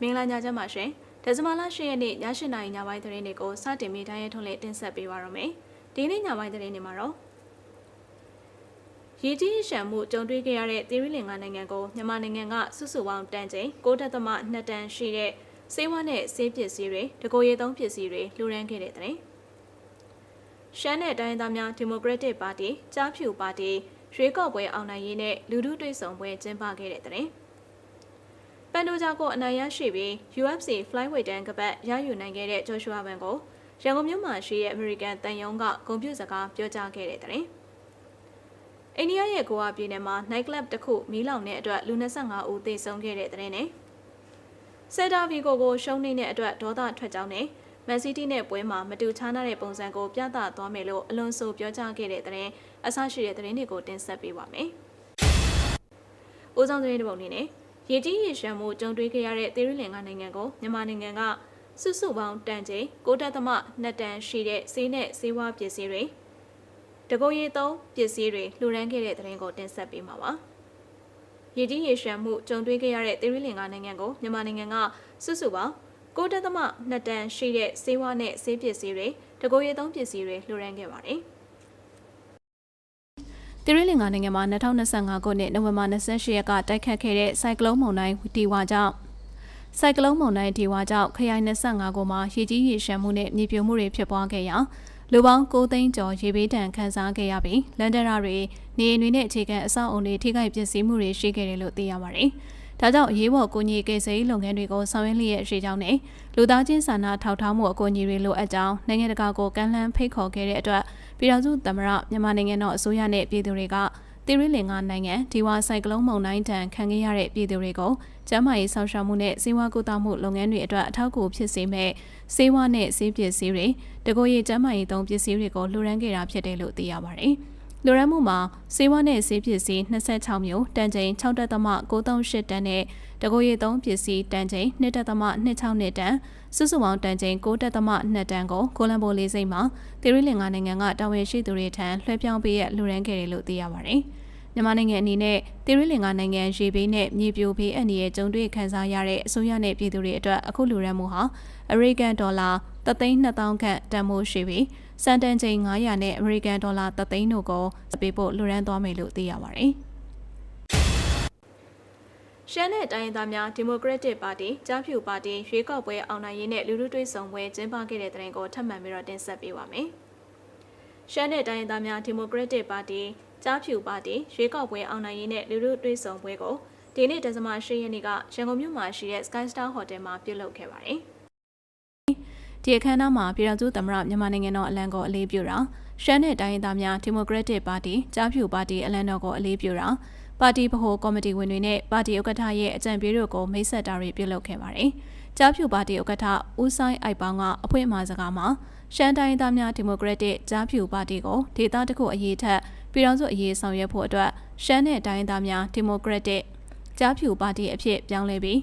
မင်္ဂလာညချမ်းပါရှင်ဒဇမလာ၈ရက်နေ့ည၈နာရီညပိုင်းသတင်းတွေကိုစတင်မိတိုင်းရထုံးလေးတင်ဆက်ပေးပါရမယ်ဒီနေ့ညပိုင်းသတင်းတွေမှာတော့ရေကြီးရှမ်းမှုကြုံတွေ့ခဲ့ရတဲ့သီရိလင်္ကာနိုင်ငံကိုမြန်မာနိုင်ငံကစုစုပေါင်းတန်ချိန်6.2တန်ရှိတဲ့စေဝါနဲ့ဆေးပစ္စည်းတွေတကိုယ်ရည်သုံးပစ္စည်းတွေလှူဒန်းခဲ့တဲ့တဲ့ရှမ်းနဲ့တိုင်းသားများဒီမိုကရက်တစ်ပါတီကြားဖြူပါတီရွေးကောက်ပွဲအောင်နိုင်ရေးနဲ့လူထုတွေ့ဆုံပွဲကျင်းပခဲ့တဲ့တဲ့ပ န်ဒိုဂျာကိုအနိုင်ရရှိပြီး UFC Flyweight တန်းကပတ်ရယူနိုင်ခဲ့တဲ့ဂျော်ရှူအာဘန်ကိုရန်ကုန်မြို့မှာရှိတဲ့အမေရိကန်တန်ယုံကဂုဏ်ပြုစကားပြောကြားခဲ့တဲ့တဲ့အိန္ဒိယရဲ့ဂိုအာပြည်နယ်မှာ night club တစ်ခုမီးလောင်တဲ့အတွက်လူ25ဦးသေဆုံးခဲ့တဲ့တဲ့နဲ့ဆယ်တာဗီကိုကိုရှုံးနေတဲ့အတွက်ဒေါသထွက်ကြောင်းနဲ့မန်စီးတီးနဲ့ပွဲမှာမတူခြားနာတဲ့ပုံစံကိုပြသသွားမယ်လို့အလွန်ဆိုပြောကြားခဲ့တဲ့တဲ့အဆရှိတဲ့သတင်းတွေကိုတင်ဆက်ပေးပါမယ်။ဦးဆောင်သတင်းတစ်ပုဒ်အနေနဲ့ ရေကြီးရေရှမ်းမှုကြုံတွေ့ခဲ့ရတဲ့သေရီလင်္ကာနိုင်ငံကိုမြန်မာနိုင်ငံကစုစုပေါင်းတန်ချိန်6.2တန်ရှိတဲ့ဆေးနဲ့ဆေးဝါးပစ္စည်းတွေတကိုယ်ရည်သုံးပစ္စည်းတွေလှူဒန်းခဲ့တဲ့သတင်းကိုတင်ဆက်ပေးမှာပါ။ရေကြီးရေရှမ်းမှုကြုံတွေ့ခဲ့ရတဲ့သေရီလင်္ကာနိုင်ငံကိုမြန်မာနိုင်ငံကစုစုပေါင်း6.2တန်ရှိတဲ့ဆေးဝါးနဲ့ဆေးပစ္စည်းတွေတကိုယ်ရည်သုံးပစ္စည်းတွေလှူဒန်းခဲ့ပါတယ်။ တိရိလင်္ကာနိုင်ငံမှာ2025ခုနှစ်နိုဝင်ဘာ28ရက်ကတိုက်ခတ်ခဲ့တဲ့ဆိုင်ကလုန်းမုန်တိုင်းဒီဝါကြောင့်ဆိုင်ကလုန်းမုန်တိုင်းဒီဝါကြောင့်ခရိုင်25ခုမှာရေကြီးရေရှမ်းမှုနဲ့မြေပြိုမှုတွေဖြစ်ပွားခဲ့ရာလူပေါင်း9သိန်းကျော်ရေဘေးဒဏ်ခံစားခဲ့ရပြီးလန်ဒရာတွေနေအိမ်တွေနဲ့အခြေခံအဆောက်အုံတွေထိခိုက်ပျက်စီးမှုတွေရှိခဲ့တယ်လို့သိရပါတယ်။ဒါကြောင့်အရေးပေါ်ကူညီကိစ္စရေးလုပ်ငန်းတွေကိုဆောင်ရွက်လျက်ရှိကြောင်းနဲ့လူသားချင်းစာနာထောက်ထားမှုအကူအညီတွေလိုအပ်ကြောင်းနိုင်ငံတကာကိုကမ်းလှမ်းဖိတ်ခေါ်ခဲ့တဲ့အတွက် ပြည်ထောင်စုသမ္မတမြန်မာနိုင်ငံတော်အစိုးရနဲ့ပြည်သူတွေကတိရိလင်္ကာနိုင်ငံဒီဝါဆိုင်ကလုန်းမုန်တိုင်းတန်ခံခဲ့ရတဲ့ပြည်သူတွေကိုကျန်းမာရေးဆောင်ရှောက်မှုနဲ့စေဝါကုသမှုလုပ်ငန်းတွေအတွက်အထောက်အကူဖြစ်စေမဲ့စေဝါနဲ့ဆေးပစ္စည်းတွေတကိုယ်ရေးကျန်းမာရေးသုံးပစ္စည်းတွေကိုလှူဒန်းခဲ့တာဖြစ်တယ်လို့သိရပါတယ်။ လူရန်မှုမှာစေဝါနဲ့ဆေးပစ္စည်း26မျိုးတန်ချိန်6.98တန်နဲ့တကိုယ်ရေးသုံးပစ္စည်းတန်ချိန်2.26တန်စုစုပေါင်းတန်ချိန်9.2တန်ကိုကိုလံဘိုလေးစိတ်မှာသီရိလင်္ကာနိုင်ငံကတာဝန်ရှိသူတွေထံလွှဲပြောင်းပေးရလူရန်ခဲ့တယ်လို့သိရပါတယ်။မြန်မာနိုင်ငံအနေနဲ့သီရိလင်္ကာနိုင်ငံရေဘေးနဲ့မြေပြိုဘေးအန္တရာယ်ကြုံတွေ့ခံစားရတဲ့အစိုးရနဲ့ပြည်သူတွေအတွက်အခုလူရန်မှုဟာအမေရိကန်ဒေါ်လာ3,200ခန့်တန်ဖိုးရှိပြီး စံတန်ချိန်900နဲ့အမေရိကန်ဒေါ်လာ3,000တို့ကိုပေးဖို့လူရန်သွားမယ်လို့သိရပါတယ်။ရှမ်းနဲ့တိုင်းသားများဒီမိုကရက်တစ်ပါတီကြားဖြူပါတီရွေးကောက်ပွဲအောင်နိုင်ရေးနဲ့လူထုတွေ့ဆုံပွဲကျင်းပခဲ့တဲ့တဲ့ရင်ကိုထပ်မံပြီးတော့တင်ဆက်ပေးပါမယ်။ရှမ်းနဲ့တိုင်းသားများဒီမိုကရက်တစ်ပါတီကြားဖြူပါတီရွေးကောက်ပွဲအောင်နိုင်ရေးနဲ့လူထုတွေ့ဆုံပွဲကိုဒီနေ့ဒဇမ၈ရက်နေ့ကရန်ကုန်မြို့မှာရှိတဲ့ Sky Star Hotel မှာပြုလုပ်ခဲ့ပါတယ်။ ဒီအခမ်းအနားမှာပြည်ထောင်စုသမ္မတမြန်မာနိုင်ငံတော်အလံကိုအလေးပြုတာရှမ်းနဲ့တိုင်းသားများဒီမိုကရက်တစ်ပါတီကြားဖြူပါတီအလံတော်ကိုအလေးပြုတာပါတီဗဟိုကော်မတီဝင်တွေနဲ့ပါတီဥက္ကဋ္ဌရဲ့အကြံပေးတို့ကိုမိတ်ဆက်တာတွေပြုလုပ်ခဲ့ပါတယ်။ကြားဖြူပါတီဥက္ကဋ္ဌဦးဆိုင်အိုက်ပေါင်းကအဖွင့်အမှာစကားမှာရှမ်းတိုင်းသားများဒီမိုကရက်တစ်ကြားဖြူပါတီကိုဒေသတစ်ခုအရေးထက်ပြည်ထောင်စုအရေးဆောင်ရွက်ဖို့အတွက်ရှမ်းနဲ့တိုင်းသားများဒီမိုကရက်တစ်ကြားဖြူပါတီအဖြစ်ပြောင်းလဲပြီး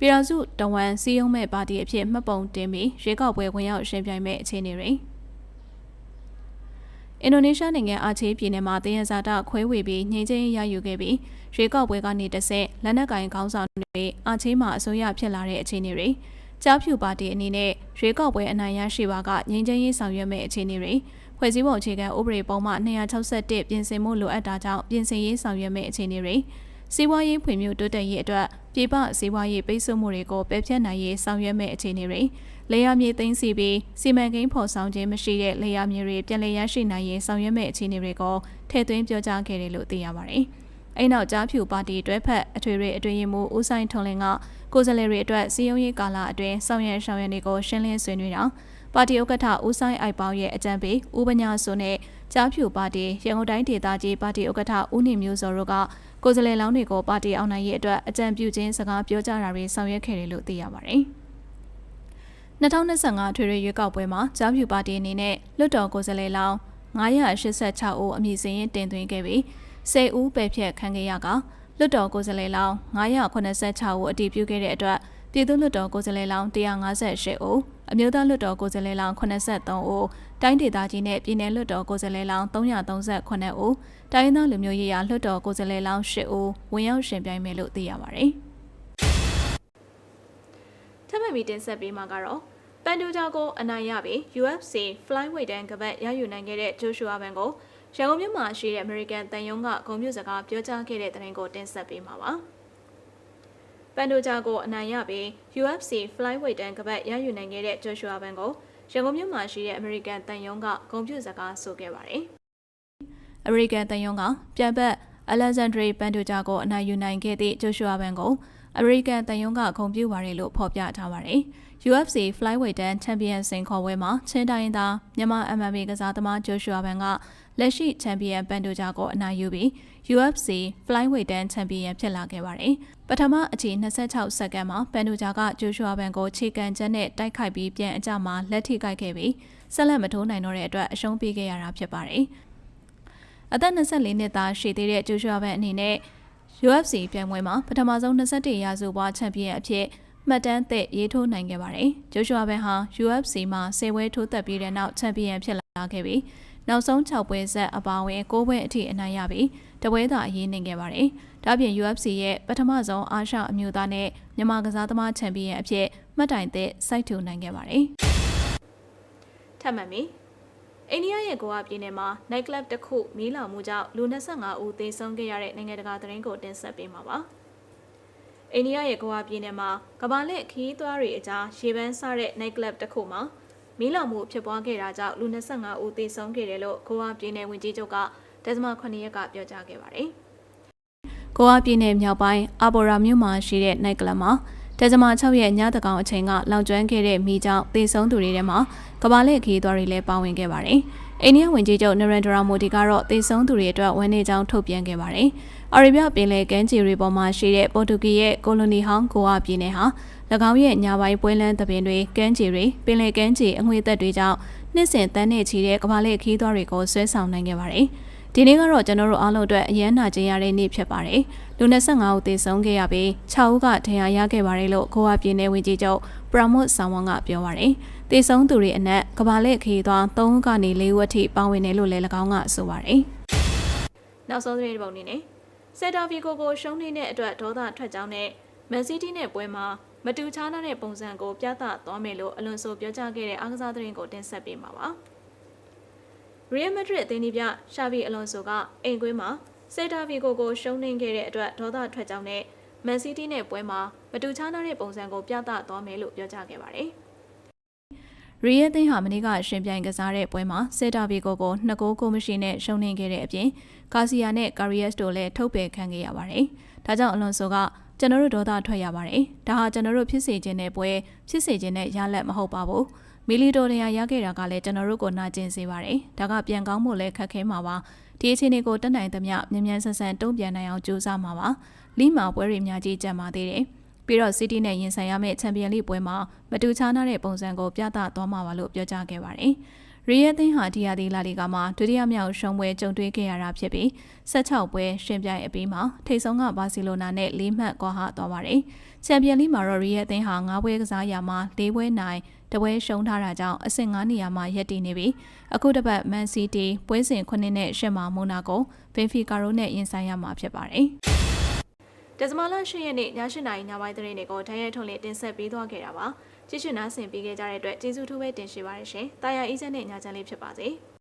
ပြည်ထောင်စုတဝန်စီယုံမဲ့ပါတီအဖြစ်မှတ်ပုံတင်ပြီးရွေးကောက်ပွဲဝင်ရောက်ရှင်ပြိုင်မဲ့အခြေအနေတွေအင်ဒိုနီးရှားနိုင်ငံအာချေးပြည်နယ်မှာတယံဇာတခွဲဝေပြီးငြိမ်းချမ်းရယူခဲ့ပြီးရွေးကောက်ပွဲကနေတဆင့်လက်နက်ကင်ခေါင်းဆောင်တွေအာချေးမှာအစိုးရဖြစ်လာတဲ့အခြေအနေတွေကြားဖြူပါတီအနေနဲ့ရွေးကောက်ပွဲအနိုင်ရရှိပါကငြိမ်းချမ်းရေးဆောင်ရွက်မဲ့အခြေအနေတွေဖွဲ့စည်းပုံအခြေခံဥပဒေပုံမှ261ပြင်ဆင်မှုလိုအပ်တာကြောင့်ပြင်ဆင်ရေးဆောင်ရွက်မဲ့အခြေအနေတွေ စီးပွားရေးဖွံ့ဖြိုးတိုးတက်ရေးအတွက်ပြည်ပစီးပွားရေးပိတ်ဆို့မှုတွေကိုပယ်ဖျက်နိုင်ရေးဆောင်ရွက်မဲ့အခြေအနေတွေလေယာမြေသိမ်းစီပြီးစီမံကိန်းဖော်ဆောင်ခြင်းမရှိတဲ့လေယာမြေတွေပြန်လည်ရရှိနိုင်ရေးဆောင်ရွက်မဲ့အခြေအနေတွေကိုထည့်သွင်းပြောကြားခဲ့တယ်လို့သိရပါတယ်။အဲ့နောက်ကြားဖြူပါတီတွဲဖက်အထွေထွေအတွင်းရေးမှူးဦးဆိုင်ထွန်းလင်းကကိုယ်စားလှယ်တွေအတွက်စီယုံရေးကာလအတွင်းဆောင်ရွက်ဆောင်ရွက်တွေကိုရှင်းလင်းဆွေးနွေးတာပါတီဥက္ကဋ္ဌဦးဆိုင်အိုက်ပေါင်းရဲ့အကြံပေးဦးပညာဆိုနဲ့ ကြားဖြူပါတီရန်ကုန်တိုင်းဒေသကြီးပါတီဥက္ကဋ္ဌဦးနေမျိုးစောတို့ကကိုယ်စားလှယ်လောင်းတွေကိုပါတီအောင်နိုင်ရေးအတွက်အကြံပြုခြင်းစကားပြောကြားတာတွေဆောင်ရွက်ခဲ့တယ်လို့သိရပါတယ်။2025ထွေထွေရွေးကောက်ပွဲမှာကြားဖြူပါတီအနေနဲ့လွတ်တော်ကိုယ်စားလှယ်လောင်း986ဦးအမည်စာရင်းတင်သွင်းခဲ့ပြီး10ဦးပယ်ဖျက်ခံခဲ့ရကလွတ်တော်ကိုယ်စားလှယ်လောင်း986ဦးအတည်ပြုခဲ့တဲ့အတွက်ပြည်သူ့လွတ်တော်ကိုယ်စားလှယ်လောင်း158ဦး အမျိုးသားလွတ်တော်ကိုယ်စားလှယ်လောင်း83ဦးတိုင်းဒေသကြီးနဲ့ပြည်내လွတ်တော်ကိုယ်စားလှယ်လောင်း338ဦးတိုင်းသားလူမျိုးရေးရာလွတ်တော်ကိုယ်စားလှယ်လောင်း10ဦးဝင်ရောက်ရှင်ပြိုင်မယ်လို့သိရပါတယ်။မှတ်ပြီးတင်ဆက်ပေးမှာကတော့ပန်ဒူဂျာကိုအနိုင်ရပြီး UFC Flyweight တန်းကပတ်ရယူနိုင်ခဲ့တဲ့ဂျိုရှူအာဘန်ကိုရန်ကုန်မြို့မှာရှိတဲ့ American တန်ယုံကဂုဏ်ပြုစကားပြောကြားခဲ့တဲ့တဲ့ရင်ကိုတင်ဆက်ပေးမှာပါ ပန်ဒူဂျာကိုအနိုင်ရပြီး UFC Flyweight တန်းကပတ်ရယူနိုင်ခဲ့တဲ့ဂျိုရှူအာဘန်ကိုရန်ကုန်မြို့မှာရှိတဲ့ American တန်ယုံကဂုဏ်ပြုစကားဆိုခဲ့ပါတယ်။ American တန်ယုံကပြန်ဘက် Alexandre Pantoja ကိုအနိုင်ယူနိုင်ခဲ့သည့်ဂျိုရှူအာဘန်ကို American တန်ယုံကဂုဏ်ပြုပါတယ်လို့ဖော်ပြထားပါတယ်။ UFC Flyweight တန်းချန်ပီယံစင်ခေါ်ပွဲမှာချင်းတိုင်းသားမြန်မာ MMA ကစားသမားဂျိုရှူအာဘန်က လက်ရှိချန်ပီယံပန်တိုဂျာကိုအနိုင်ယူပြီး UFC Flyweight တန်းချန်ပီယံဖြစ်လာခဲ့ပါတယ်။ပထမအချိန်26စက္ကန့်မှာပန်တိုဂျာကဂျိုရှူအာဘန်ကိုခြေကန်ချက်နဲ့တိုက်ခိုက်ပြီးပြန်အကြမှာလက်ထိကိုက်ခဲ့ပြီးဆက်လက်မထိုးနိုင်တော့တဲ့အတွက်အရှုံးပေးခဲ့ရတာဖြစ်ပါတယ်။အသက်24နှစ်သားရှိသေးတဲ့ဂျိုရှူအာဘန်အနေနဲ့ UFC ပြိုင်ပွဲမှာပထမဆုံး21ရာစုဘွားချန်ပီယံအဖြစ်မှတ်တမ်းသစ်ရေးထိုးနိုင်ခဲ့ပါတယ်။ဂျိုရှူအာဘန်ဟာ UFC မှာ10ပွဲထိုးသက်ပြီးတဲ့နောက်ချန်ပီယံဖြစ်လာခဲ့ပြီး နောက်ဆုံး6ပွဲဆက်အပါအဝင်9ပွဲအထိအနိုင်ရပြီးတပွဲသာအရေးနိုင်ခဲ့ပါတယ်။ဒါ့အပြင် UFC ရဲ့ပထမဆုံးအာရှအမျိုးသားနဲ့မြန်မာကစားသမားချန်ပီယံအဖြစ်မှတ်တိုင်သစ်စိုက်ထူနိုင်ခဲ့ပါတယ်။ထပ်မံပြီးအိန္ဒိယရဲ့ဂိုအာပြည်နယ်မှာ night club တစ်ခုမီးလောင်မှုကြောင့်လူ25ဦးသေဆုံးခဲ့ရတဲ့နိုင်ငံတကာသတင်းကိုတင်ဆက်ပေးမှာပါ။အိန္ဒိယရဲ့ဂိုအာပြည်နယ်မှာကမ္ဘာလက်ခီးသွားတွေအကြားရေပန်းစတဲ့ night club တစ်ခုမှာ မီးလောင်မှုဖြစ်ပွားခဲ့တာကြောင့်လူ25ဦးသေဆုံးခဲ့တယ်လို့ဂိုအာပြည်နယ်ဝန်ကြီးချုပ်ကဒဇမ9ရက်ကပြောကြားခဲ့ပါတယ်။ဂိုအာပြည်နယ်မြောက်ပိုင်းအာဘော်ရာမြို့မှာရှိတဲ့ night club မှာတဇမ6ရက်ညတကောင်အချိန်ကလောင်ကျွမ်းခဲ့တဲ့မိကြောင့်သေဆုံးသူတွေထဲမှာကမ္ဘာလက်ခီးသွားတွေလည်းပါဝင်ခဲ့ပါတယ်။ အိန္ဒိယဝန်ကြီးချုပ်နရန်ဒရာမိုဒီကတော့သေဆုံးသူတွေအတွက်ဝန်နေကြောင်းထုတ်ပြန်ခဲ့ပါတယ်။အော်ရီဗျပင်လယ်ကမ်းခြေတွေပေါ်မှာရှိတဲ့ပေါ်တူဂီရဲ့ကိုလိုနီဟောင်းကိုအာပြည်နယ်ဟာ၎င်းရဲ့ညာပိုင်းပွဲလန်းသပင်တွေကမ်းခြေတွေပင်လယ်ကမ်းခြေအငွေသက်တွေကြောင့်နှစ်စဉ်တန်းနဲ့ချီတဲ့ကမ္ဘာလက်ခီးသွားတွေကိုဆွဲဆောင်နိုင်ခဲ့ပါတယ်။ ဒီနေ့ကတော့ကျွန်တော်တို့အားလုံးအတွက်အရန်နာကျင်ရတဲ့နေ့ဖြစ်ပါတယ်။လူ25ဦးသေဆုံးခဲ့ရပြီး6ဦးကဒဏ်ရာရခဲ့ပါတယ်လို့ကိုဝပြည်နယ်ဝန်ကြီးချုပ်ပရမုတ်ဆောင်ဝန်ကပြောပါတယ်။သေဆုံးသူတွေအနက်ကဘာလက်ခရီးသွား3ဦးကနေ4ဦးအထိပါဝင်တယ်လို့လည်း၎င်းကဆိုပါတယ်။နောက်ဆုံးသတင်းတစ်ပုဒ်အနေနဲ့စက်တာဗီကိုကိုရှုံးနေတဲ့အတွက်ဒေါသထွက်ကြောင်းနဲ့မန်စီးတီးနဲ့ပွဲမှာမတူခြားတဲ့ပုံစံကိုပြသသွားမယ်လို့အလွန်ဆိုပြောကြားခဲ့တဲ့အားကစားသတင်းကိုတင်ဆက်ပေးမှာပါ။ ရီယယ်မက်ဒရစ်အသင်းဒီပြရှာဗီအလွန်ဆိုကအိမ်ကွင်းမှာစေတာဗီကိုကိုရှုံးနှင်းခဲ့တဲ့အတွက်ဒေါသထွက်ကြောင်းနဲ့မန်စီးတီးနဲ့ပွဲမှာမတူခြားနားတဲ့ပုံစံကိုပြသသွားမယ်လို့ပြောကြားခဲ့ပါတယ်။ရီယယ်သင်းဟာမနေ့ကရှင်ပြိုင်ကစားတဲ့ပွဲမှာစေတာဗီကိုကိုနှစ်ကိုးကိုမရှိနဲ့ရှုံးနှင်းခဲ့တဲ့အပြင်ကာစီယာနဲ့ကာရီယက်စ်တို့လည်းထုတ်ပယ်ခံခဲ့ရပါတယ်။ဒါကြောင့်အလွန်ဆိုကကျွန်တော်တို့ဒေါသထွက်ရပါတယ်။ဒါဟာကျွန်တော်တို့ဖြစ်စေခြင်းတဲ့ပွဲဖြစ်စေခြင်းတဲ့ရလဒ်မဟုတ်ပါဘူး။ မီလီတိုနေရာရခဲ့တာကလည်းကျွန်တော်တို့ကိုနာကျင်စေပါတယ်။ဒါကပြန်ကောင်းဖို့လည်းခက်ခဲမှာပါ။ဒီအခြေအနေကိုတက်နိုင်သမျှမြန်မြန်ဆန်ဆန်တုံ့ပြန်နိုင်အောင်ကြိုးစားမှာပါ။လီမာပွဲတွေများကြီးကြံပါသေးတယ်။ပြီးတော့စီးတီးနဲ့ရင်ဆိုင်ရမယ့်ချန်ပီယံလိပွဲမှာမတူခြားနာတဲ့ပုံစံကိုပြသသွားမှာပါလို့ပြောကြားခဲ့ပါတယ်။ရီယယ်သင်းဟာဒီယာဒီလာလီဂါမှာဒုတိယမြောက်ရှုံးပွဲကြုံတွေ့ခဲ့ရတာဖြစ်ပြီး16ပွဲရှင်ပြိုင်အပြီးမှာထိပ်ဆုံးကဘာစီလိုနာနဲ့၄မှတ်ကွာဟသွားပါတယ်။ချန်ပီယံလိမှာတော့ရီယယ်သင်းဟာ9ပွဲကစားရမှာ၄ပွဲနိုင် တပွဲရှုံးထားတာကြောင့်အဆင့်9နေရာမှာရပ်တည်နေပြီးအခုတစ်ပတ်မန်စီးတီးပွဲစဉ်9နဲ့ရှက်မာမိုနာကိုဘင်ဖီကာရိုနဲ့ရင်ဆိုင်ရမှာဖြစ်ပါတယ်။ဒဇမလာရှိရက်နေ့ည၈နာရီညပိုင်းသတင်းတွေကိုဓာတ်ရိုက်ထုတ်လင်းတင်ဆက်ပေးသွားခဲ့တာပါ။ကြည့်ရှုနားဆင်ပေးခဲ့ကြတဲ့အတွက်ကျေးဇူးထူးပဲတင်ရှိပါရရှင်။တာယာအေးစက်နဲ့ညချမ်းလေးဖြစ်ပါစေ။